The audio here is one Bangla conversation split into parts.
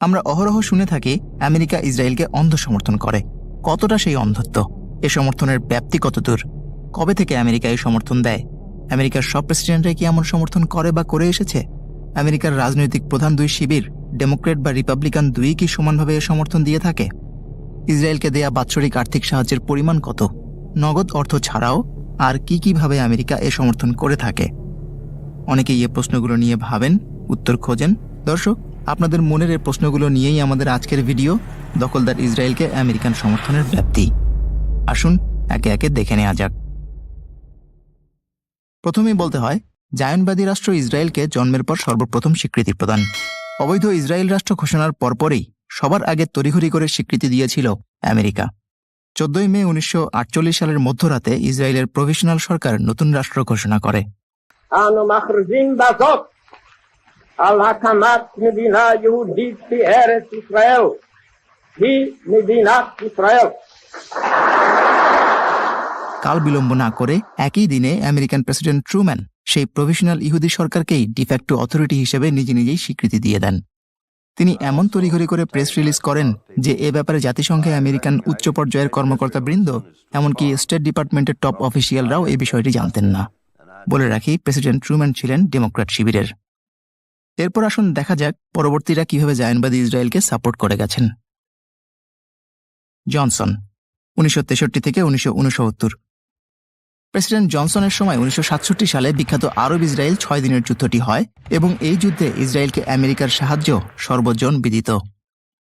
আমরা অহরহ শুনে থাকি আমেরিকা ইসরায়েলকে অন্ধ সমর্থন করে। কতটা সেই অন্ধত্ব? এ সমর্থনের ব্যাপ্তি কতদূর কবে থেকে আমেরিকা এই সমর্থন দেয়? আমেরিকার সব প্রেসিডেন্টরাই কি এমন সমর্থন করে বা করে এসেছে? আমেরিকার রাজনৈতিক প্রধান দুই শিবির, ডেমোক্রেট বা রিপাবলিকান দুই কি সমানভাবে এ সমর্থন দিয়ে থাকে? ইসরায়েলকে দেয়া বাৎসরিক আর্থিক সাহায্যের পরিমাণ কত? নগদ অর্থ ছাড়াও আর কি কীভাবে আমেরিকা এ সমর্থন করে থাকে? অনেকেই এ প্রশ্নগুলো নিয়ে ভাবেন, উত্তর খোঁজেন। দর্শক আপনাদের মনের এই প্রশ্নগুলো নিয়েই আমাদের আজকের ভিডিও। দখলদার ইসরায়েলকে আমেরিকান সমর্থনের ব্যাপ্তি। আসুন, একে একে দেখে নেওয়া যাক। প্রথমেই বলতে হয়, জায়নবাদী রাষ্ট্র ইসরায়েলকে জন্মের পর সর্বপ্রথম স্বীকৃতি প্রদান। অবৈধ ইসরায়েল রাষ্ট্র ঘোষণার পরপরই সবার আগে তড়িঘড়ি করে স্বীকৃতি দিয়েছিল আমেরিকা। চোদ্দই মে উনিশশো আটচল্লিশ সালের মধ্যরাতে ইসরায়েলের প্রভিশনাল সরকার নতুন রাষ্ট্র ঘোষণা করে। על הקמת מדינה יהודית בארץ ישראל היא מדינת ישראל. কাল বিলম্ব না করে একই দিনে আমেরিকান প্রেসিডেন্ট ট্রুম্যান সেই প্রভিশনাল ইহুদি সরকারকেই ডিফ্যাক্টো অথরিটি হিসেবে নিজে নিজেই স্বীকৃতি দিয়ে দেন। তিনি এমন তড়িঘড়ি করে প্রেস রিলিজ করেন যে এ ব্যাপারে জাতিসংঘে আমেরিকান উচ্চ পর্যায়ের কর্মকর্তা বৃন্দ এমনকি স্টেট ডিপার্টমেন্টের টপ অফিসিয়ালরাও এই বিষয়টি জানতেন না। বলে রাখি প্রেসিডেন্ট ট্রুম্যান ছিলেন ডেমোক্র্যাট শিবিরের। এরপর আসুন দেখা যাক পরবর্তীরা কীভাবে জায়নবাদী ইসরায়েলকে সাপোর্ট করে গেছেন। জনসন, উনিশশো তেষট্টি থেকে উনিশশো উনসত্তর প্রেসিডেন্ট জনসনের সময় উনিশশো সাতষট্টি সালে বিখ্যাত আরব ইসরায়েল ছয় দিনের যুদ্ধটি হয় এবং এই যুদ্ধে ইসরায়েলকে আমেরিকার সাহায্য সর্বজন বিদিত।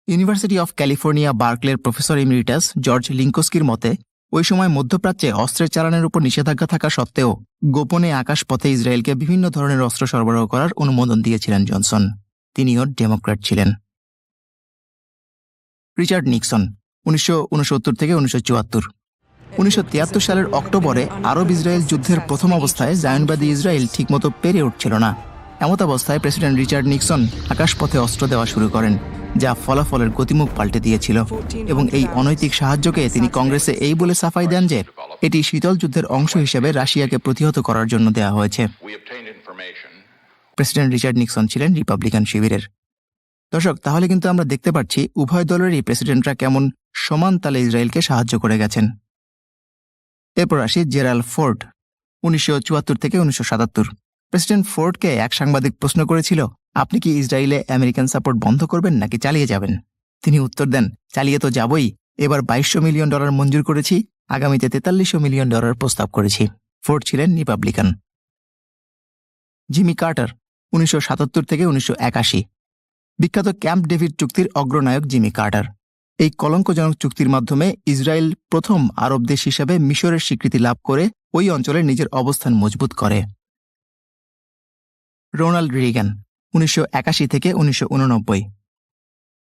ইউনিভার্সিটি অফ ক্যালিফোর্নিয়া বার্কলের প্রফেসর ইমিরিটাস জর্জ লিঙ্কোস্কির মতে ওই সময় মধ্যপ্রাচ্যে অস্ত্রের চালানের উপর নিষেধাজ্ঞা থাকা সত্ত্বেও গোপনে আকাশপথে ইসরায়েলকে বিভিন্ন ধরনের অস্ত্র সরবরাহ করার অনুমোদন দিয়েছিলেন জনসন। তিনিও ডেমোক্র্যাট ছিলেন। রিচার্ড নিক্সন, উনিশশো উনসত্তর থেকে উনিশশো উনিশশো সালের অক্টোবরে আরব ইসরায়েল যুদ্ধের প্রথম অবস্থায় জায়নবাদী ইসরায়েল ঠিকমতো পেরে উঠছিল না। এমত অবস্থায় প্রেসিডেন্ট রিচার্ড নিক্সন আকাশপথে অস্ত্র দেওয়া শুরু করেন। যা ফলাফলের গতিমুখ পাল্টে দিয়েছিল। এবং এই অনৈতিক সাহায্যকে তিনি কংগ্রেসে এই বলে সাফাই দেন যে, এটি শীতল যুদ্ধের অংশ হিসেবে রাশিয়াকে প্রতিহত করার জন্য দেয়া হয়েছে। প্রেসিডেন্ট রিচার্ড নিক্সন ছিলেন রিপাবলিকান শিবিরের। দর্শক, তাহলে কিন্তু আমরা দেখতে পাচ্ছি উভয় দলেরই প্রেসিডেন্টরা কেমন সমান তালে ইসরায়েলকে সাহায্য করে গেছেন। এরপর আসি জেরাল ফোর্ড, উনিশশো চুয়াত্তর থেকে উনিশশো সাতাত্তর। প্রেসিডেন্ট ফোর্ডকে এক সাংবাদিক প্রশ্ন করেছিল আপনি কি ইসরায়েলে আমেরিকান সাপোর্ট বন্ধ করবেন নাকি চালিয়ে যাবেন? তিনি উত্তর দেন, চালিয়ে তো যাবই। এবার বাইশশো মিলিয়ন ডলার মঞ্জুর করেছি, আগামীতে তেতাল্লিশশো মিলিয়ন ডলার প্রস্তাব করেছি। ফোর্ড ছিলেন রিপাবলিকান। জিমি কার্টার, উনিশশো সাতাত্তর থেকে উনিশশো একাশি। বিখ্যাত ক্যাম্প ডেভিড চুক্তির অগ্রনায়ক জিমি কার্টার। এই কলঙ্কজনক চুক্তির মাধ্যমে ইসরায়েল প্রথম আরব দেশ হিসাবে মিশরের স্বীকৃতি লাভ করে ওই অঞ্চলে নিজের অবস্থান মজবুত করে। রোনাল্ড রিগান উনিশশো একাশি থেকে উনিশশো উননব্বই।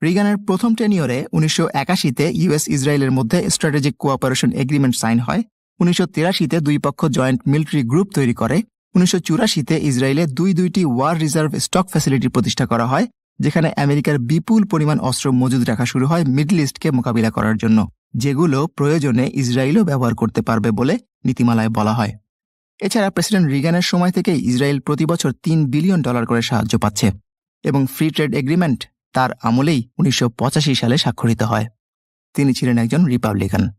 রিগানের প্রথম টেনিয়রে উনিশশো একাশিতে ইউএস ইসরায়েলের মধ্যে স্ট্র্যাটেজিক কোঅপারেশন এগ্রিমেন্ট সাইন হয়। উনিশশো তিরাশিতে দুই পক্ষ জয়েন্ট মিলিটারি গ্রুপ তৈরি করে। উনিশশো চুরাশিতে ইসরায়েলে দুই দুইটি ওয়ার রিজার্ভ স্টক ফ্যাসিলিটি প্রতিষ্ঠা করা হয়, যেখানে আমেরিকার বিপুল পরিমাণ অস্ত্র মজুদ রাখা শুরু হয় মিডল ইস্টকে মোকাবিলা করার জন্য, যেগুলো প্রয়োজনে ইসরায়েলও ব্যবহার করতে পারবে বলে নীতিমালায় বলা হয়। এছাড়া প্রেসিডেন্ট রিগানের সময় থেকেই ইসরায়েল প্রতি বছর তিন বিলিয়ন ডলার করে সাহায্য পাচ্ছে এবং ফ্রি ট্রেড এগ্রিমেন্ট তার আমলেই উনিশশো পঁচাশি সালে স্বাক্ষরিত হয়। তিনি ছিলেন একজন রিপাবলিকান।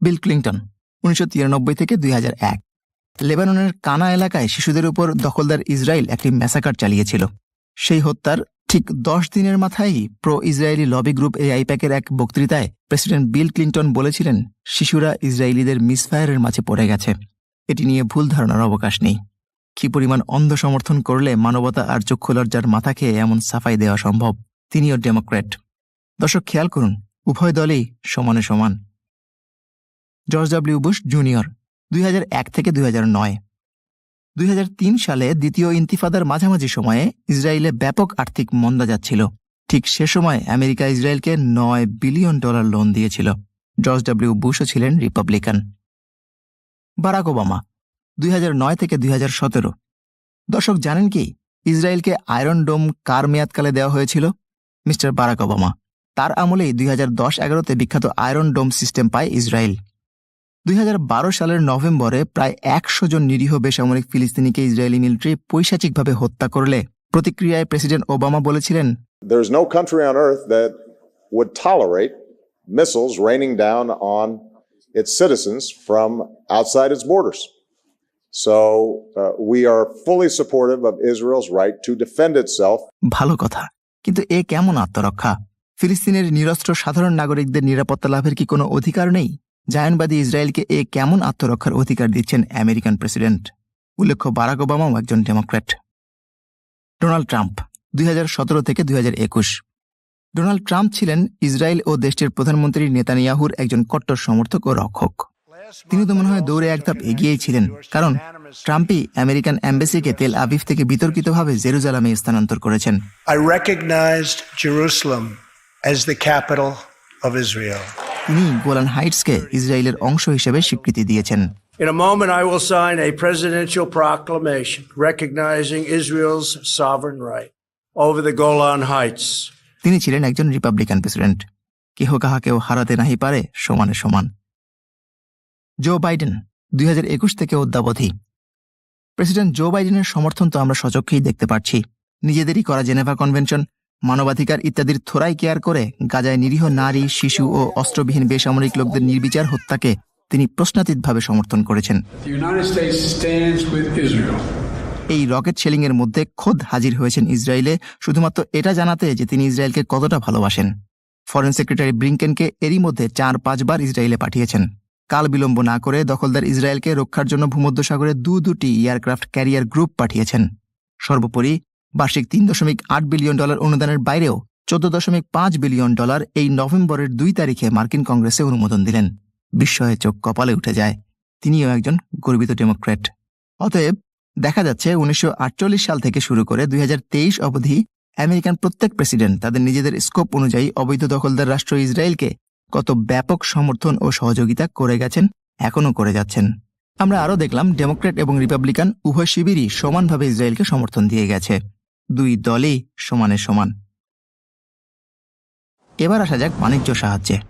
বিল ক্লিংটন উনিশশো থেকে দুই হাজার এক। লেবাননের কানা এলাকায় শিশুদের উপর দখলদার ইসরায়েল একটি ম্যাসাকার চালিয়েছিল। সেই হত্যার ঠিক দশ দিনের মাথায় প্রো ইসরায়েলি লবি গ্রুপ এই আইপ্যাকের এক বক্তৃতায় প্রেসিডেন্ট বিল ক্লিন্টন বলেছিলেন, শিশুরা ইসরায়েলিদের মিসফায়ারের মাঝে পড়ে গেছে। এটি নিয়ে ভুল ধারণার অবকাশ নেই। কি পরিমাণ অন্ধ সমর্থন করলে মানবতা আর চক্ষু লজ্জার মাথা খেয়ে এমন সাফাই দেওয়া সম্ভব? তিনিও ডেমোক্র্যাট। দর্শক, খেয়াল করুন, উভয় দলেই সমানে সমান। জর্জ ডাব্লিউ বুশ জুনিয়র, দুই হাজার এক থেকে দুই নয়। দুই তিন সালে দ্বিতীয় ইন্তিফাদার মাঝামাঝি সময়ে ইসরায়েলে ব্যাপক আর্থিক মন্দা যাচ্ছিল। ঠিক সে সময় আমেরিকা ইসরায়েলকে নয় বিলিয়ন ডলার লোন দিয়েছিল। জর্জ ডাব্লিউ বুশও ছিলেন রিপাবলিকান। বারাক ওবামা, দুই থেকে দুই দর্শক, জানেন কি? ইসরায়েলকে আয়রন ডোম কার মেয়াদকালে দেওয়া হয়েছিল? Mister Barack Obama. তার আমলেই দুই হাজার দশ এগারোতে বিখ্যাত আয়রন ডোম সিস্টেম পায় ইসরায়েল। দুই হাজার বারো সালের নভেম্বরে প্রায় একশো জন নিরীহ বেসামরিক ফিলিস্তিনিকে ইসরায়েলি মিলিটারি পৈশাচিকভাবে হত্যা করলে প্রতিক্রিয়ায় প্রেসিডেন্ট ওবামা বলেছিলেন, There's no country on earth that would tolerate missiles raining down on its citizens from outside its borders. So uh, we are fully supportive of Israel's right to defend itself. ভালো কথা। কিন্তু এ কেমন আত্মরক্ষা? ফিলিস্তিনের নিরস্ত্র সাধারণ নাগরিকদের নিরাপত্তা লাভের কি কোনো অধিকার নেই? জায়নবাদী ইসরায়েলকে এ কেমন আত্মরক্ষার অধিকার দিচ্ছেন আমেরিকান প্রেসিডেন্ট? উল্লেখ্য বারাক ওবামাও একজন ডেমোক্র্যাট। ডোনাল্ড ট্রাম্প দুই হাজার সতেরো থেকে দুই হাজার একুশ। ডোনাল্ড ট্রাম্প ছিলেন ইসরায়েল ও দেশটির প্রধানমন্ত্রী নেতানিয়াহুর একজন কট্টর সমর্থক ও রক্ষক তিনি তো মনে হয় দৌড়ে এক ধাপ এগিয়েই ছিলেন কারণ ট্রাম্পই আমেরিকান অ্যাম্বাসিকে তেল আবিফ থেকে বিতর্কিতভাবে জেরুজালামে স্থানান্তর করেছেন I recognized Jerusalem as the capital of Israel. তিনি গোলান হাইটসকে ইসরায়েলের অংশ হিসেবে স্বীকৃতি দিয়েছেন In a moment, I will sign a presidential proclamation recognizing Israel's sovereign right over the Golan Heights. তিনি ছিলেন একজন রিপাবলিকান প্রেসিডেন্ট কেহ কাহাকেও হারাতে নাহি পারে, সমানে সমান। জো বাইডেন দুই একুশ থেকে অদ্যাবধি। প্রেসিডেন্ট জো বাইডেনের সমর্থন তো আমরা সচক্ষেই দেখতে পাচ্ছি। নিজেদেরই করা জেনেভা কনভেনশন, মানবাধিকার ইত্যাদির থোড়াই কেয়ার করে গাজায় নিরীহ নারী, শিশু ও অস্ত্রবিহীন বেসামরিক লোকদের নির্বিচার হত্যাকে তিনি প্রশ্নাতীতভাবে সমর্থন করেছেন। এই রকেট শেলিং এর মধ্যে খোদ হাজির হয়েছেন ইসরায়েলে। শুধুমাত্র এটা জানাতে যে তিনি ইসরায়েলকে কতটা ভালোবাসেন। ফরেন সেক্রেটারি ব্রিঙ্কেনকে এরই মধ্যে চার পাঁচবার ইসরায়েলে পাঠিয়েছেন। কাল বিলম্ব না করে দখলদার ইসরায়েলকে রক্ষার জন্য ভূমধ্যসাগরে দু দুটি এয়ারক্রাফট ক্যারিয়ার গ্রুপ পাঠিয়েছেন। সর্বোপরি বার্ষিক তিন দশমিক আট বিলিয়ন ডলার অনুদানের বাইরেও চোদ্দ দশমিক পাঁচ বিলিয়ন ডলার এই নভেম্বরের দুই তারিখে মার্কিন কংগ্রেসে অনুমোদন দিলেন। বিস্ময়ে চোখ কপালে উঠে যায়। তিনিও একজন গর্বিত ডেমোক্র্যাট। অতএব দেখা যাচ্ছে উনিশশো আটচল্লিশ সাল থেকে শুরু করে দুই হাজার তেইশ অবধি আমেরিকান প্রত্যেক প্রেসিডেন্ট তাদের নিজেদের স্কোপ অনুযায়ী অবৈধ দখলদার রাষ্ট্র ইসরায়েলকে কত ব্যাপক সমর্থন ও সহযোগিতা করে গেছেন, এখনও করে যাচ্ছেন। আমরা আরও দেখলাম, ডেমোক্র্যাট এবং রিপাবলিকান উভয় শিবিরই সমানভাবে ইসরায়েলকে সমর্থন দিয়ে গেছে। দুই দলই সমানে সমান। এবার আসা যাক বাণিজ্য সাহায্যে।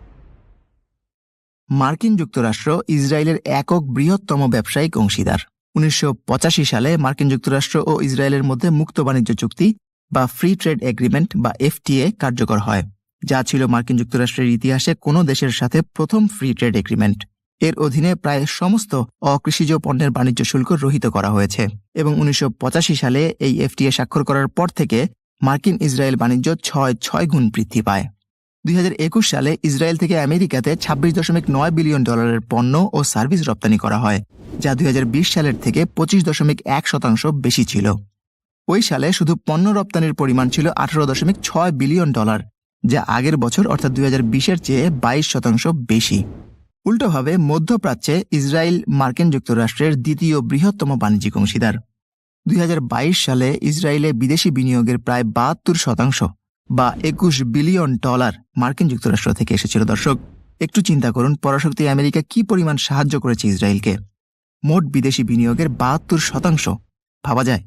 মার্কিন যুক্তরাষ্ট্র ইসরায়েলের একক বৃহত্তম ব্যবসায়িক অংশীদার। উনিশশো পঁচাশি সালে মার্কিন যুক্তরাষ্ট্র ও ইসরায়েলের মধ্যে মুক্ত বাণিজ্য চুক্তি বা ফ্রি ট্রেড এগ্রিমেন্ট বা এফটিএ কার্যকর হয়, যা ছিল মার্কিন যুক্তরাষ্ট্রের ইতিহাসে কোনো দেশের সাথে প্রথম ফ্রি ট্রেড এগ্রিমেন্ট এর অধীনে প্রায় সমস্ত অকৃষিজ পণ্যের বাণিজ্য শুল্ক রহিত করা হয়েছে এবং উনিশশো পঁচাশি সালে এই এফটিএ স্বাক্ষর করার পর থেকে মার্কিন ইসরায়েল বাণিজ্য ছয় ছয় গুণ বৃদ্ধি পায়। দুই হাজার একুশ সালে ইসরায়েল থেকে আমেরিকাতে ছাব্বিশ দশমিক নয় বিলিয়ন ডলারের পণ্য ও সার্ভিস রপ্তানি করা হয়, যা দুই হাজার বিশ সালের থেকে পঁচিশ দশমিক এক শতাংশ বেশি ছিল। ওই সালে শুধু পণ্য রপ্তানির পরিমাণ ছিল আঠারো দশমিক ছয় বিলিয়ন ডলার, যা আগের বছর অর্থাৎ দুই বিশের চেয়ে বাইশ শতাংশ বেশি। উল্টোভাবে মধ্যপ্রাচ্যে ইসরায়েল মার্কিন যুক্তরাষ্ট্রের দ্বিতীয় বৃহত্তম বাণিজ্যিক অংশীদার। দুই হাজার বাইশ সালে ইসরায়েলে বিদেশি বিনিয়োগের প্রায় বাহাত্তর শতাংশ বা একুশ বিলিয়ন ডলার মার্কিন যুক্তরাষ্ট্র থেকে এসেছিল। দর্শক, একটু চিন্তা করুন, পরাশক্তি আমেরিকা কি পরিমাণ সাহায্য করেছে ইসরায়েলকে? মোট বিদেশি বিনিয়োগের বাহাত্তর শতাংশ, ভাবা যায়।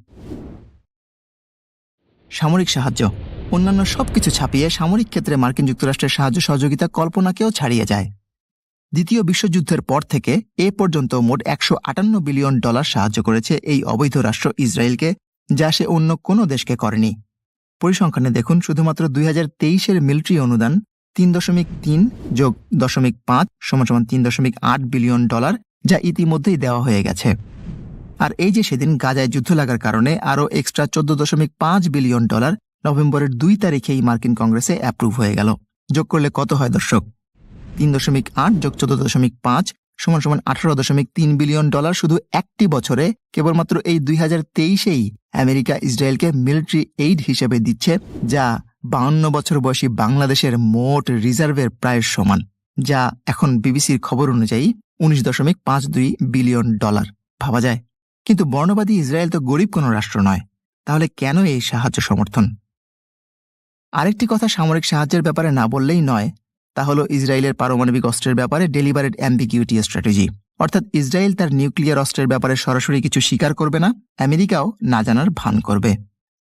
সামরিক সাহায্য, অন্যান্য সবকিছু ছাপিয়ে সামরিক ক্ষেত্রে মার্কিন যুক্তরাষ্ট্রের সাহায্য সহযোগিতা কল্পনাকেও ছাড়িয়ে যায়। দ্বিতীয় বিশ্বযুদ্ধের পর থেকে এ পর্যন্ত মোট একশো আটান্ন বিলিয়ন ডলার সাহায্য করেছে এই অবৈধ রাষ্ট্র ইসরায়েলকে, যা সে অন্য কোনো দেশকে করেনি। পরিসংখ্যানে দেখুন, শুধুমাত্র দুই হাজার তেইশের মিলিটারি অনুদান তিন দশমিক তিন যোগ দশমিক পাঁচ সমান সমান তিন দশমিক আট বিলিয়ন ডলার, যা ইতিমধ্যেই দেওয়া হয়ে গেছে। আর এই যে সেদিন গাজায় যুদ্ধ লাগার কারণে আরও এক্সট্রা চোদ্দ দশমিক পাঁচ বিলিয়ন ডলার নভেম্বরের দুই তারিখেই মার্কিন কংগ্রেসে অ্যাপ্রুভ হয়ে গেল। যোগ করলে কত হয় দর্শক? তিন দশমিক আট যোগ চোদ্দ দশমিক পাঁচ সমান সমান আঠারো দশমিক তিন বিলিয়ন ডলার শুধু একটি বছরে কেবলমাত্র এই দুই হাজার তেইশেই আমেরিকা ইসরায়েলকে মিলিটারি এইড হিসেবে দিচ্ছে, যা বাউন্ন বছর বয়সী বাংলাদেশের মোট রিজার্ভের প্রায় সমান, যা এখন বিবিসির খবর অনুযায়ী উনিশ দশমিক পাঁচ দুই বিলিয়ন ডলার। ভাবা যায়। কিন্তু বর্ণবাদী ইসরায়েল তো গরিব কোনো রাষ্ট্র নয়, তাহলে কেন এই সাহায্য সমর্থন? আরেকটি কথা সামরিক সাহায্যের ব্যাপারে না বললেই নয় তা হল ইসরায়েলের পারমাণবিক অস্ত্রের ব্যাপারে ডেলিভারেড অ্যাম্বিকিউটি স্ট্র্যাটেজি অর্থাৎ ইসরায়েল তার নিউক্লিয়ার অস্ত্রের ব্যাপারে সরাসরি কিছু স্বীকার করবে না, আমেরিকাও না জানার ভান করবে।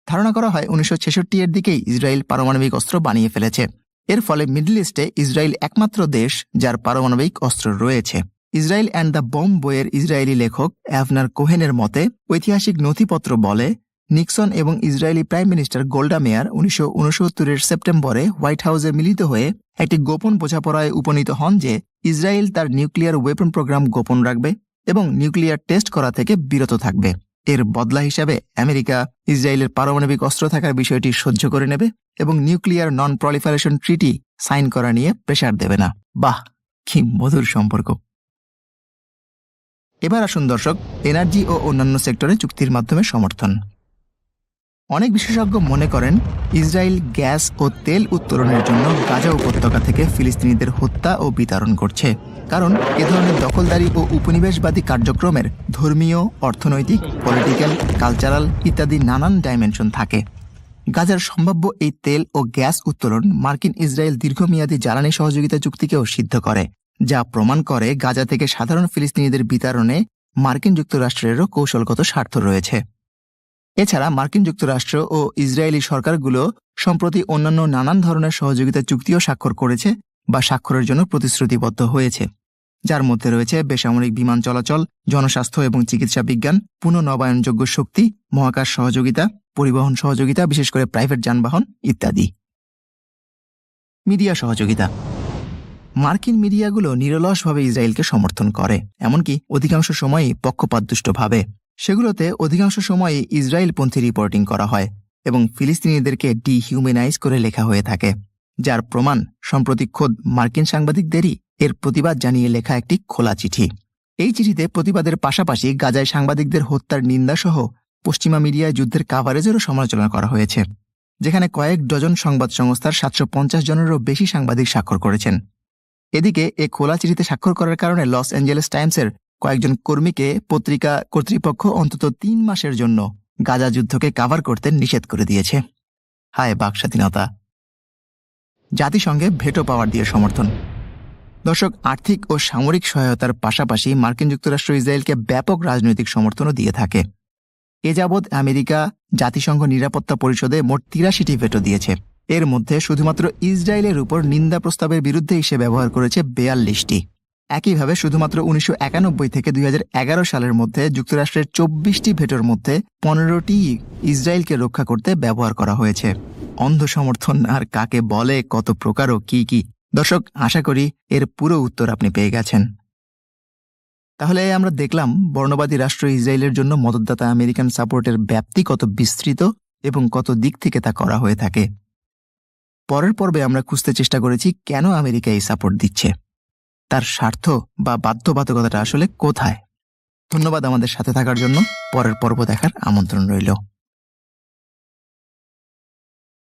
ধারণা করা হয় উনিশশো ছেষট্টি এর দিকেই ইসরায়েল পারমাণবিক অস্ত্র বানিয়ে ফেলেছে। এর ফলে মিডল ইস্টে ইসরায়েল একমাত্র দেশ যার পারমাণবিক অস্ত্র রয়েছে। ইসরায়েল অ্যান্ড দ্য বম বইয়ের ইসরায়েলি লেখক অ্যাভনার কোহেনের মতে, ঐতিহাসিক নথিপত্র বলে নিক্সন এবং Israeli prime minister Golda Meir উনিশশো উনসত্তরের সেপ্টেম্বরে হোয়াইট হাউসে মিলিত হয়ে একটি গোপন বোঝাপড়ায় উপনীত হন যে ইসরায়েল তার নিউক্লিয়ার ওয়েপন প্রোগ্রাম গোপন রাখবে এবং নিউক্লিয়ার টেস্ট করা থেকে বিরত থাকবে। এর বদলা হিসাবে আমেরিকা ইসরায়েলের পারমাণবিক অস্ত্র থাকার বিষয়টি সহ্য করে নেবে এবং nuclear non proliferation treaty sign করা নিয়ে প্রেশার দেবে না। বাহ, কি মধুর সম্পর্ক। এবার আসুন দর্শক, এনার্জি ও অন্যান্য সেক্টরে চুক্তির মাধ্যমে সমর্থন। অনেক বিশেষজ্ঞ মনে করেন, ইসরায়েল গ্যাস ও তেল উত্তোলনের জন্য গাজা উপত্যকা থেকে ফিলিস্তিনিদের হত্যা ও বিতরণ করছে। কারণ, এ ধরনের দখলদারি ও উপনিবেশবাদী কার্যক্রমের ধর্মীয়, অর্থনৈতিক পলিটিক্যাল কালচারাল ইত্যাদি নানান ডাইমেনশন থাকে। গাজার সম্ভাব্য এই তেল ও গ্যাস উত্তোলন মার্কিন ইসরায়েল দীর্ঘমেয়াদী জ্বালানি সহযোগিতা চুক্তিকেও সিদ্ধ করে, যা প্রমাণ করে গাজা থেকে সাধারণ ফিলিস্তিনিদের বিতরণে মার্কিন যুক্তরাষ্ট্রেরও কৌশলগত স্বার্থ রয়েছে। এছাড়া মার্কিন যুক্তরাষ্ট্র ও ইসরায়েলি সরকারগুলো সম্প্রতি অন্যান্য নানান ধরনের সহযোগিতা চুক্তিও স্বাক্ষর করেছে বা স্বাক্ষরের জন্য প্রতিশ্রুতিবদ্ধ হয়েছে। যার মধ্যে রয়েছে বেসামরিক বিমান চলাচল, জনস্বাস্থ্য এবং চিকিৎসা বিজ্ঞান পুনঃনবায়নযোগ্য শক্তি, মহাকাশ সহযোগিতা, পরিবহন সহযোগিতা, বিশেষ করে প্রাইভেট যানবাহন ইত্যাদি। মিডিয়া সহযোগিতা। মার্কিন মিডিয়াগুলো নিরলসভাবে ইসরায়েলকে সমর্থন করে, এমনকি অধিকাংশ সময়ই পক্ষপাতদুষ্টভাবে। সেগুলোতে অধিকাংশ সময়ই ইসরায়েলপন্থী রিপোর্টিং করা হয় এবং ফিলিস্তিনিদেরকে ডিহিউম্যানাইজ করে লেখা হয়ে থাকে, যার প্রমাণ সম্প্রতি খোদ মার্কিন সাংবাদিকদেরই এর প্রতিবাদ জানিয়ে লেখা একটি খোলা চিঠি। এই চিঠিতে প্রতিবাদের পাশাপাশি গাজায় সাংবাদিকদের হত্যার নিন্দাসহ পশ্চিমা মিডিয়ায় যুদ্ধের কাভারেজেরও সমালোচনা করা হয়েছে, যেখানে কয়েক ডজন সংবাদ সংস্থার সাতশো পঞ্চাশ জনেরও বেশি সাংবাদিক স্বাক্ষর করেছেন। এদিকে এ খোলা চিঠিতে স্বাক্ষর করার কারণে লস অ্যাঞ্জেলেস টাইমসের কয়েকজন কর্মীকে পত্রিকা কর্তৃপক্ষ অন্তত তিন মাসের জন্য গাজা যুদ্ধকে কাভার করতে নিষেধ করে দিয়েছে। হায় বাক স্বাধীনতা জাতিসংঘে ভেটো পাওয়ার দিয়ে সমর্থন। দর্শক, আর্থিক ও সামরিক সহায়তার পাশাপাশি মার্কিন যুক্তরাষ্ট্র ইসরায়েলকে ব্যাপক রাজনৈতিক সমর্থনও দিয়ে থাকে। এ যাবৎ আমেরিকা জাতিসংঘ নিরাপত্তা পরিষদে মোট তিরাশিটি ভেটো দিয়েছে। এর মধ্যে শুধুমাত্র ইসরায়েলের উপর নিন্দা প্রস্তাবের বিরুদ্ধে এসে ব্যবহার করেছে বেয়াল্লিশটি। একইভাবে শুধুমাত্র উনিশশো একানব্বই থেকে দুই হাজার এগারো সালের মধ্যে যুক্তরাষ্ট্রের চব্বিশটি ভেটোর মধ্যে পনেরোটি ইসরায়েলকে রক্ষা করতে ব্যবহার করা হয়েছে। অন্ধ সমর্থন আর কাকে বলে, কত প্রকার ও কি কি? দর্শক, আশা করি এর পুরো উত্তর আপনি পেয়ে গেছেন। তাহলে আমরা দেখলাম বর্ণবাদী রাষ্ট্র ইসরায়েলের জন্য মদতদাতা আমেরিকান সাপোর্টের ব্যাপ্তি কত বিস্তৃত এবং কত দিক থেকে তা করা হয়ে থাকে। পরের পর্বে আমরা খুঁজতে চেষ্টা করেছি কেন আমেরিকা এই সাপোর্ট দিচ্ছে। তার স্বার্থ বা বাধ্যবাধকতাটা আসলে কোথায়? ধন্যবাদ আমাদের সাথে থাকার জন্য। পরের পর্ব দেখার আমন্ত্রণ রইল।